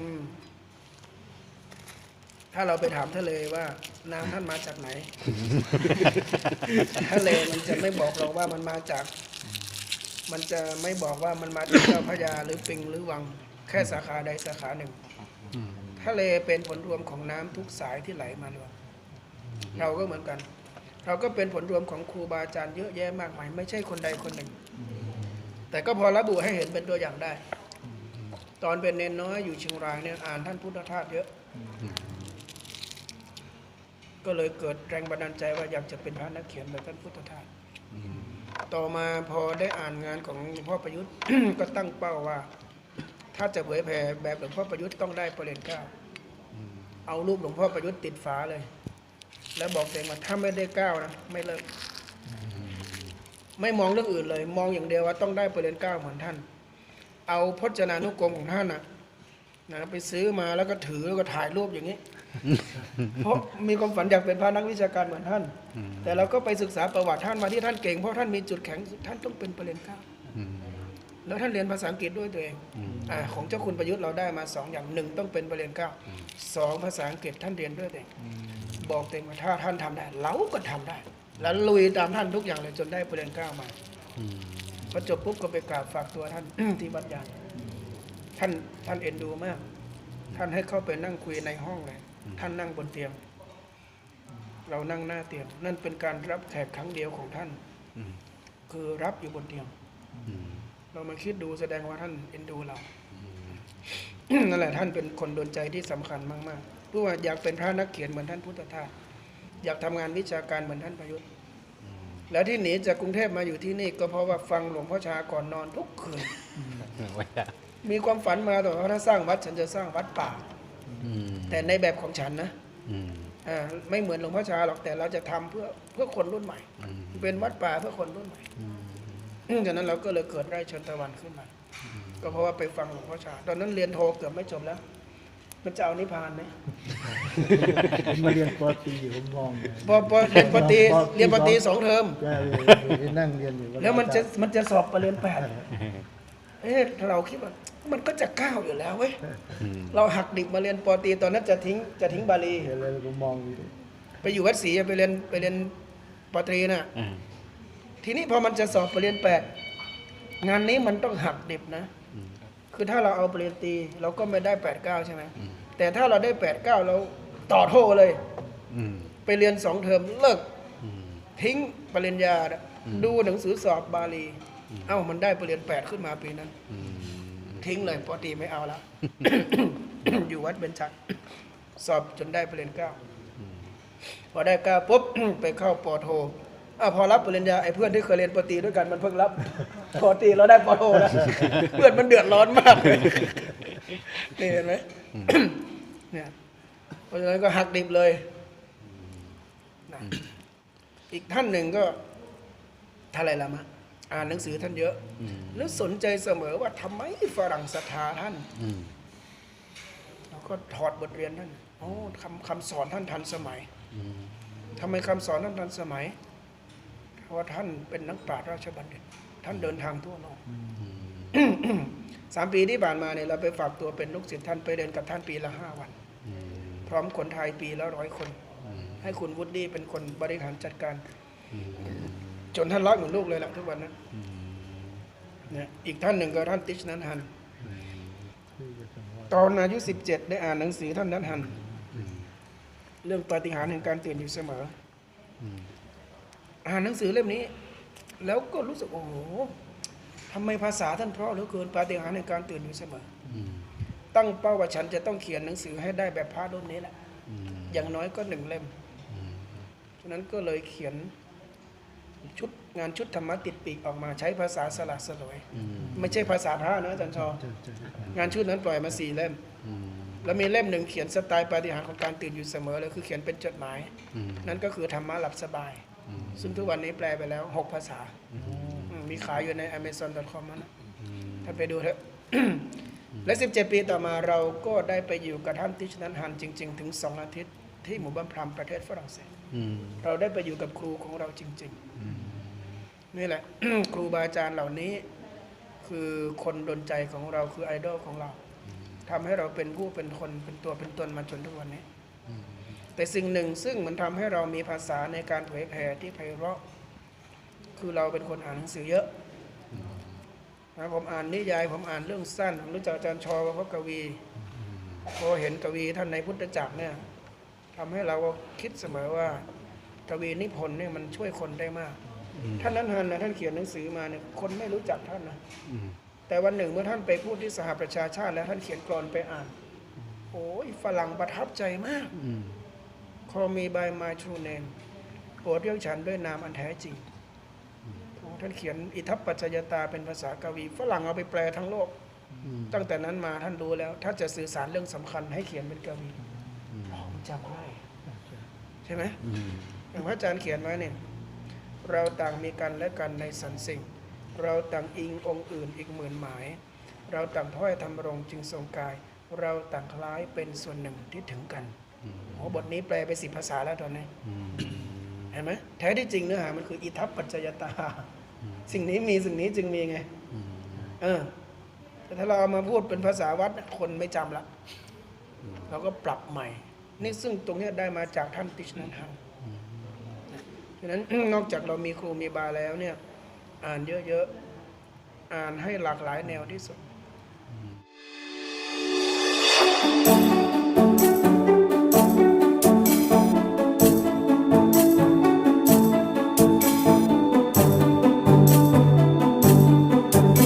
อืม ถ้าเราไปถามทะเลว่าน้ำท่านมาจากไหน ทะเลมันจะไม่บอกเราว่ามันมาจาก มันจะไม่บอกว่ามันมาจากเจ้าพระยาหรือปิงหรือวัง แค่สาขาใดสาขาหนึ่ง ทะเลเป็นผลรวมของน้ำทุกสายที่ไหลมารวมเราก็เหมือนกัน เราก็เป็นผลรวมของครูบาอาจารย์เยอะแยะมากมาย ไม่ใช่คนใดคนหนึ่ง แต่ก็พอระบุให้เห็นเป็นตัวอย่างได้ ตอนเป็นเนนน้อยอยู่เชียงรายเนี่ยอ่านท่านพุทธทาสเยอะ ก็เลยเกิดแรงบันดาลใจว่าอยากจะเป็นพระนักเขียนแบบท่านพุทธทาสต่อมาพอได้อ่านงานของหลวงพ่อประยุทธ์ก็ตั้งเป้าว่า ถ้าจะเผยแผ่แบบหลวงพ่อประยุทธ์ต้องได้ประเด็นเก้าเอารูปหลวงพ่อประยุทธ์ติดฝาเลย แล้วบอกตัวเองว่าถ้าไม่ได้เก้านะไม่เลิกไม่มองเรื่องอื่นเลย มองอย่างเดียวว่าต้องได้ประเด็นเก้าเหมือนท่าน เอาพจนานุกรมของท่านนะนะไปซื้อมาแล้วก็ถือแล้วก็ถ่ายรูปอย่างนี้ เพราะมีความฝันอยากเป็นพระนักวิชาการเหมือนท่าน แต่เราก็ไปศึกษาประวัติท่านมาที่ท่านเก่งเพราะท่านมีจุดแข็งท่านต้องเป็นประเด็นเก้าแล้วท่านเรียนภาษาอังกฤษด้วยตัวเองอาของเจ้าคุณประยุทธ์เราได้มาสองอย่างหนึ่งต้องเป็นประเด็นเก้าสองภาษาอังกฤษท่านเรียนด้วยตัวเองบอกตัวเองว่าถ้าท่านทำได้ เราก็ทำได้ แล้วลุยตามท่านทุกอย่างเลยจนได้ประเด็นเก้ามา พอจบปุ๊บก็ไปกราบฝากตัวท่าน ที่วัดยางท่านท่านเอ็นดูมาก ท่านให้เข้าไปนั่งคุยในห้องเลย ท่านนั่งบนเตียง เรานั่งหน้าเตียง นั่นเป็นการรับแขกครั้งเดียวของท่านคือรับอยู่บนเตียงเรามาคิดดูแสดงว่าท่านเอ็นดูเรานั่นแหละท่านเป็นคนโดนใจที่สำคัญมากๆเพราะว่าอยากเป็นพระนักเขียนเหมือนท่านพุทธทาสอยากทำงานวิชาการเหมือนท่านประยุทธ์ แล้วที่หนีจากกรุงเทพมาอยู่ที่นี่ ก็เพราะว่าฟังหลวงพ่อชาก่อนนอนทุกคืน มีความฝันมาต่อว่าถ้าสร้างวัดฉันจะสร้างวัดป่าแต่ในแบบของฉันนะอ่าไม่เหมือนหลวงพ่อชาหรอกแต่เราจะทำเพื่อเพื่อคนรุ่นใหม่ เป็นวัดป่าเพื่อคนรุ่นใหม่จากนั้นเราก็เลยเกิดไร่ชนตะวันขึ้นมา ก็เพราะว่าไปฟังหลวงพ่อชา ตอนนั้นเรียนโทเกือบไม่จบแล้ว มันจะเอานิพพานไหมผมมาเรียนปอตรีอยู่ผมมองเลยพอพอเรียนปตรีเรียนปตรีสองเทอมใช่เลยนั่งเรียนอยู่แล้วมันจะมันจะสอบประเรียนแปดเอ๊ะเราคิดว่ามันก็จะก้าวอยู่แล้วเว้ยเราหักดิบมาเรียนปอตรีตอนนั้นจะทิ้งจะทิ้งบาลีเห็นเลยผมมองอยู่ไปอยู่วัดศรีไปเรียนไปเรียนปอตรีน่ะทีนี้พอมันจะสอบปรริญญาแปดงานนี้มันต้องหักดิบนะ คือถ้าเราเอาปรริญญาตรีเราก็ไม่ได้แปดเก้าใช่ไหมแต่ถ้าเราได้แปดเก้าเราต่อโทเลยไปเรียนสองเทอมเลิกทิ้งปริญญาน่ะดูหนังสือสอบบาลีเอ้ามันได้ปรริญญาแปดขึ้นมาปีนั้นทิ้งเลยปอตรีไม่เอาแล้วอยู่วัดเบญจกสอบจนได้ปรริญญาเก้าพอได้เก้าปุ๊บ ไปเข้าปอโท อะพอรับปริญญาไอ้เพื่อนที่เคยเรียนปอตรีด้วยกันมันเพิ่งรับปอตรีเราได้ปอโทแล้วเพื่อนมันเดือดร้อนมากเลยนี่เห็นไหมเนี่ยเพราะฉะนั้นก็หักดิบเลยนะอีกท่านหนึ่งก็ท่านอะไรละมะอ่านหนังสือท่านเยอะแล้วสนใจเสมอว่าทำไมฝรั่งศรัทธาท่านเราก็ถอดบทเรียนท่านโอ้คำคำสอนท่านทันสมัยทำไมคำสอนท่านทันสมัยเพราะ ว่าท่านเป็นนักปราชญ์ราชบัณฑิต ท่านเดินทางทั่วโลกสามปีที่ผ่านมาเนี่ยเราไปฝากตัวเป็นลูกศิษย์ท่านไปเรียนกับท่านปีละห้าวัน พร้อมคนไทยปีละร้อยคน ให้คุณวุฒิเป็นคนบริหารจัดการ จนท่านรักเหมือนลูกเลยแหละทุกวันนั้นเนี่ยอีกท่านหนึ่งก็ท่านติชนันฮัน ตอนอายุสิบเจ็ดได้อ่านหนังสือท่านนั้นหัน เรื่องปาฏิหาริย์แห่งการตื่นอยู่เสมอ ออ่านหนังสือเล่มนี้ แล้วก็รู้สึกโอ้โหทำไมภาษาท่านเพราะเหลือเกินปาฏิหาริย์แห่งการตื่นอยู่เสมออตั้งเป้าว่าฉันจะต้องเขียนหนังสือให้ได้แบบพระรุ่นนี้แหละอย่างน้อยก็หนึ่งเล่มฉะนั้นก็เลยเขียนชุดงานชุดธรรมะติดปีกออกมาใช้ภาษาสลัดสลวย ไม่ใช่ภาษาพระนะอาจารย์ชองานชุดนั้นปล่อยมาสี่เล่มแล้วมีเล่มหนึ่งเขียนสไตล์ปาฏิหาริย์ของการตื่นอยู่เสมอเลยคือเขียนเป็นจดหมาย นั่นก็คือธรรมะหลับสบาย ซึ่งทุกวันนี้แปลไปแล้วหกภาษาอืมมีขายอยู่ใน amazon.com นั่นนะถ้าไปดูเถอะและ 17 ปีต่อมาเราก็ได้ไปอยู่กับท่านติชนันฮันจริง ๆ ถึงสองอาทิตย์ ที่หมู่บ้านพรามประเทศฝรั่งเศสเราได้ไปอยู่กับครูของเราจริง ๆ นี่แหละ ครูบาอาจารย์เหล่านี้ คือคนดนใจของเราคือไอดอลของเราทำให้เราเป็นผู้เป็นคนเป็นตัวเป็นตนมาจนทุกวันนี้ แต่สิ่งหนึ่งซึ่งมันทำให้เรามีภาษาในการเผยแผ่ที่ไพเราะ คือเราเป็นคนอ่านหนังสือเยอะนะผมอ่านนิยายผมอ่านเรื่องสั้น ผมรู้จักอาจารย์ชอพระกวีพอเห็นกวีท่านในพุทธจักรเนี่ยทำให้เราคิดเสมอว่ากวีนิพนธ์เนี่ยมันช่วยคนได้มาก ท่านนั้นฮันนะท่านเขียนหนังสือมาเนี่ยคนไม่รู้จักท่านนะอืมแต่วันหนึ่งเมื่อท่านไปพูดที่สหประชาชาติ แล้วท่านเขียนกรอนไปอ่าน โอ้ยฝรั่งประทับใจมากอืม Call me by my true name โปรดเรียกฉันด้วยนามอันแท้จริงโอ้ท่านเขียนอิทัปปัจจยตาเป็นภาษากวีฝรั่งเอาไปแปลทั้งโลกอืมตั้งแต่นั้นมาท่านรู้แล้ว ถ้าจะสื่อสารเรื่องสำคัญให้เขียนเป็นกวีอ๋อมันจำง่ายใช่ไหมอืมอย่างพระอาจารย์เขียนไว้เนี่ยเราต่างมีกันและกันในสรรสิ่ง เราต่างอิงองค์อื่นอีกหมื่นหมาย เราต่างถ้อยทำรงจึงทรงกาย เราต่างคล้ายเป็นส่วนหนึ่งที่ถึงกันโอ้บทนี้แปลไปสิภาษาแล้วตอนนี้อืมเห็นไหมแท้ที่จริงเนื้อหามันคืออิทัปปัจจยตา สิ่งนี้มีสิ่งนี้จึงมีไงอืมเออแต่ถ้าเราเอามาพูดเป็นภาษาวัดน่ะคนไม่จำละเราก็ปรับใหม่ นี่ซึ่งตรงเนี้ยได้มาจากท่านติชนันทังฉะนั้นนอกจากเรามีครูมีบาแล้วเนี่ย อ่านเยอะๆ อ่านให้หลากหลายแนวที่สุด